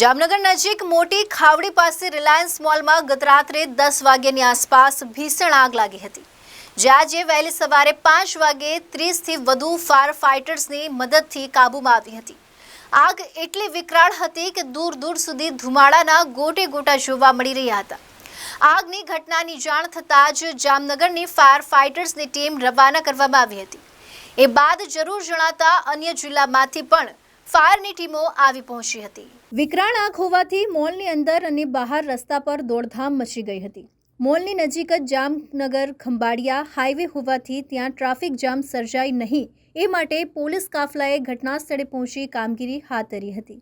જામનગર નજીક મોટી ખાવડી પાસે રિલાયન્સ મોલમાં ગતરાત્રે દસ વાગ્યાની આસપાસ ભીષણ આગ લાગી હતી. જે આજે વહેલી સવારે પાંચ વાગે ત્રીસથી વધુ ફાયર ફાઇટર્સની મદદથી કાબૂમાં આવી હતી. આગ એટલી વિકરાળ હતી કે દૂર દૂર સુધી ધુમાડાના ગોટે ગોટા જોવા મળી રહ્યા હતા. આગની ઘટનાની જાણ થતાં જ જામનગરની ફાયર ફાઇટર્સની ટીમ રવાના કરવામાં આવી હતી. એ બાદ જરૂર જણાતા અન્ય જિલ્લામાંથી પણ ફાયરની ટીમો આવી પહોંચી હતી. વિકરાળ આંખ હોવાથી મોલની અંદર અને બહાર રસ્તા પર દોડધામ મચી ગઈ હતી. મોલની નજીક જ જામનગર, ખંભાળિયા હાઈવે હોવાથી ત્યાં ટ્રાફિક જામ સર્જાય નહીં, એ માટે પોલીસ કાફલાએ ઘટના સ્થળે પહોંચી કામગીરી હાથ ધરી હતી.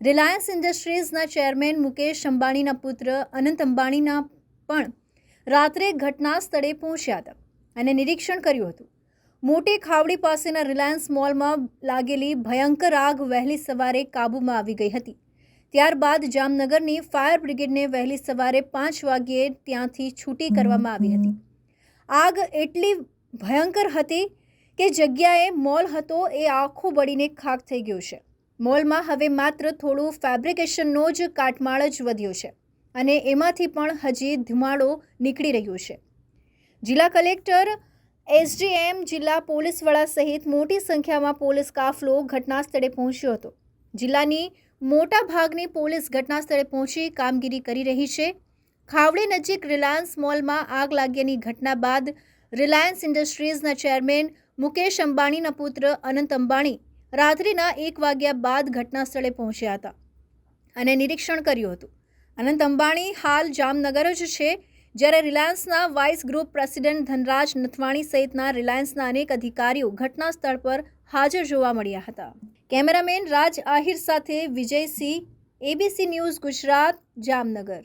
રિલાયન્સ ઇન્ડસ્ટ્રીઝના ચેરમેન મુકેશ અંબાણીના પુત્ર અનંત અંબાણીના પણ રાત્રે ઘટના સ્થળે પહોંચ્યા હતા અને નિરીક્ષણ કર્યું હતું. મોટી ખાવડી પાસેના રિલાયન્સ મોલમાં લાગેલી ભયંકર આગ વહેલી સવારે કાબૂમાં આવી ગઈ હતી. ત્યારબાદ જામનગરની ફાયર બ્રિગેડને વહેલી સવારે પાંચ વાગ્યે ત્યાંથી છૂટી કરવામાં આવી હતી. આગ એટલી ભયંકર હતી કે જગ્યાએ મોલ હતો એ આખો બળીને ખાક થઈ ગયો છે. મોલમાં હવે માત્ર થોડું ફેબ્રિકેશનનો જ કાટમાળ જ વધ્યો છે અને એમાંથી પણ હજી ધુમાડો નીકળી રહ્યો છે. જિલ્લા કલેક્ટર એસડીએમ જિલ્લા પોલીસ વડા સહિત મોટી સંખ્યામાં પોલીસ કાફલો ઘટના સ્થળે પહોંચ્યો હતો. જિલ્લાની મોટા ભાગની પોલીસ ઘટના સ્થળે પહોંચી કામગીરી કરી રહી છે. ખાવડી નજીક રિલાયન્સ મોલમાં આગ લાગ્યાની ઘટના બાદ રિલાયન્સ ઇન્ડસ્ટ્રીઝના ચેરમેન મુકેશ અંબાણીના પુત્ર અનંત અંબાણી રાત્રિના એક વાગ્યા બાદ ઘટના સ્થળે પહોંચ્યા હતા અને નિરીક્ષણ કર્યું હતું. અનંત અંબાણી હાલ જામનગર જ છે જ્યારે રિલાયન્સના vice group president Dhanraj Nathwani સહિતના રિલાયન્સના અનેક અધિકારીઓ ઘટના સ્થળ પર હાજર જોવા મળ્યા હતા. કેમેરામેન રાજ આહિર સાથે વિજયસિંહ એબીસી ન્યૂઝ ગુજરાત, જામનગર.